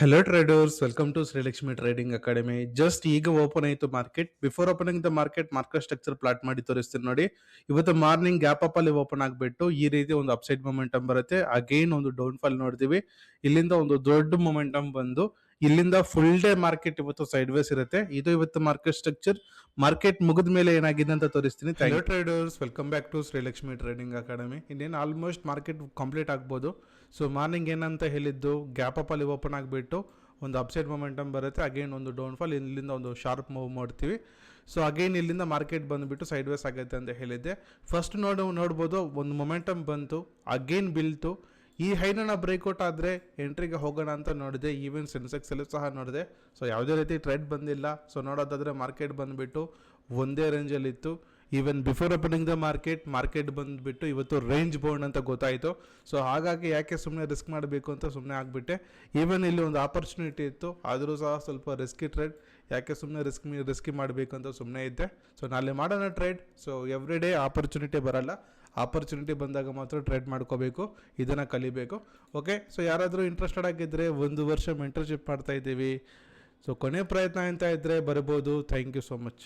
Hello traders welcome to Srilakshmi trading academy just ಈಗ open ಆಯಿತು market before opening the market market structure plot ಮಾಡಿ ತೋರಿಸ್ತೀನಿ ನೋಡಿ. ಇವತ್ತು ಮಾರ್ನಿಂಗ್ ಗ್ಯಾಪ್ ಅಪ್ ಅಲ್ಲಿ ಓಪನ್ ಆಗಿಬಿಟ್ಟು ಈ ರೀತಿ ಒಂದು ಅಪ್ಸೈಡ್ ಮೊಮೆಂಟಮ್ ಬರುತ್ತೆ. ಅಗೈನ್ ಒಂದು ಡೌನ್ ಫಾಲ್ ನೋಡ್ತೀವಿ. ಇಲ್ಲಿಂದ ಒಂದು ದೊಡ್ಡ ಮೊಮೆಂಟಮ್ ಬಂದು ಇಲ್ಲಿಂದ ಫುಲ್ ಡೇ ಮಾರ್ಕೆಟ್ ಇವತ್ತು ಸೈಡ್ ವೇಸ್ ಇರುತ್ತೆ. ಇದು ಇವತ್ತು ಮಾರ್ಕೆಟ್ ಸ್ಟ್ರಕ್ಚರ್ ಮಾರ್ಕೆಟ್ ಮುಗಿದ ಮೇಲೆ ಏನಾಗಿದೆ ಅಂತ ತೋರಿಸ್ತೀನಿ. Traders welcome back to Shrilakshmi trading academy ಇನ್ನೇನು ಆಲ್ಮೋಸ್ಟ್ ಮಾರ್ಕೆಟ್ ಕಂಪ್ಲೀಟ್ ಆಗ್ಬೋದು. ಸೊ ಮಾರ್ನಿಂಗ್ ಏನಂತ ಹೇಳಿದ್ದು ಗ್ಯಾಪ್ ಅಪ್ ಅಲ್ಲಿ ಓಪನ್ ಆಗಿಬಿಟ್ಟು ಒಂದು ಅಪ್ಸೈಡ್ ಮೊಮೆಂಟಮ್ ಬರುತ್ತೆ. ಅಗೇನ್ ಒಂದು ಡೌನ್ ಫಾಲ್ ಇಲ್ಲಿಂದ ಒಂದು ಶಾರ್ಪ್ ಮೂವ್ ಮಾಡ್ತೀವಿ. ಸೊ ಅಗೇನ್ ಇಲ್ಲಿಂದ ಮಾರ್ಕೆಟ್ ಬಂದುಬಿಟ್ಟು ಸೈಡ್ ವೇಸ್ ಆಗುತ್ತೆ ಅಂತ ಹೇಳಿದ್ದೆ. ಫಸ್ಟ್ ನೋಡು ನೋಡ್ಬೋದು ಒಂದು ಮೊಮೆಂಟಮ್ ಬಂತು. ಅಗೇನ್ ಬೀಳ್ತು. ಈ ಹೈನ ಬ್ರೇಕ್ಔಟ್ ಆದರೆ ಎಂಟ್ರಿಗೆ ಹೋಗೋಣ ಅಂತ ನೋಡಿದೆ ಈವನ್ ಸೆನ್ಸೆಕ್ಸ್ ಅಲ್ಲೂ ಸಹ ನೋಡಿದೆ. ಸೊ ಯಾವುದೇ ರೀತಿ ಟ್ರೆಡ್ ಬಂದಿಲ್ಲ. ಸೊ ನೋಡೋದಾದರೆ ಮಾರ್ಕೆಟ್ ಬಂದುಬಿಟ್ಟು ಒಂದೇ ರೇಂಜಲ್ಲಿತ್ತು even before opening the market market ಬಂದುಬಿಟ್ಟು ಇವತ್ತು ರೇಂಜ್ ಬೌಂಡ್ ಅಂತ ಗೊತ್ತಾಯಿತು. ಸೊ ಹಾಗಾಗಿ ಯಾಕೆ ಸುಮ್ಮನೆ ರಿಸ್ಕ್ ಮಾಡಬೇಕು ಅಂತ ಸುಮ್ಮನೆ ಆಗಿಬಿಟ್ಟೆ. ಈವನ್ ಇಲ್ಲಿ ಒಂದು ಆಪರ್ಚುನಿಟಿ ಇತ್ತು. ಆದರೂ ಸಹ ಸ್ವಲ್ಪ ರಿಸ್ಕಿ ಟ್ರೇಡ್ ಯಾಕೆ ಸುಮ್ಮನೆ ರಿಸ್ಕ್ ರಿಸ್ಕಿ ಮಾಡಬೇಕು ಅಂತ ಸುಮ್ಮನೆ ಇದ್ದೆ. ಸೊ ನಾಳೆ ಮಾಡೋಣ trade so every day opportunity ಬರಲ್ಲ. ಆಪರ್ಚುನಿಟಿ ಬಂದಾಗ ಮಾತ್ರ ಟ್ರೇಡ್ ಮಾಡ್ಕೋಬೇಕು. ಇದನ್ನು ಕಲಿಬೇಕು. ಓಕೆ ಸೊ ಯಾರಾದರೂ ಇಂಟ್ರೆಸ್ಟೆಡ್ ಆಗಿದ್ದರೆ ಒಂದು ವರ್ಷ ಮೆಂಟರ್ಶಿಪ್ ಮಾಡ್ತಾ ಇದ್ದೀವಿ. ಸೊ ಕೊನೆ ಪ್ರಯತ್ನ ಅಂತ ಇದ್ದರೆ ಬರ್ಬೋದು. Thank you so much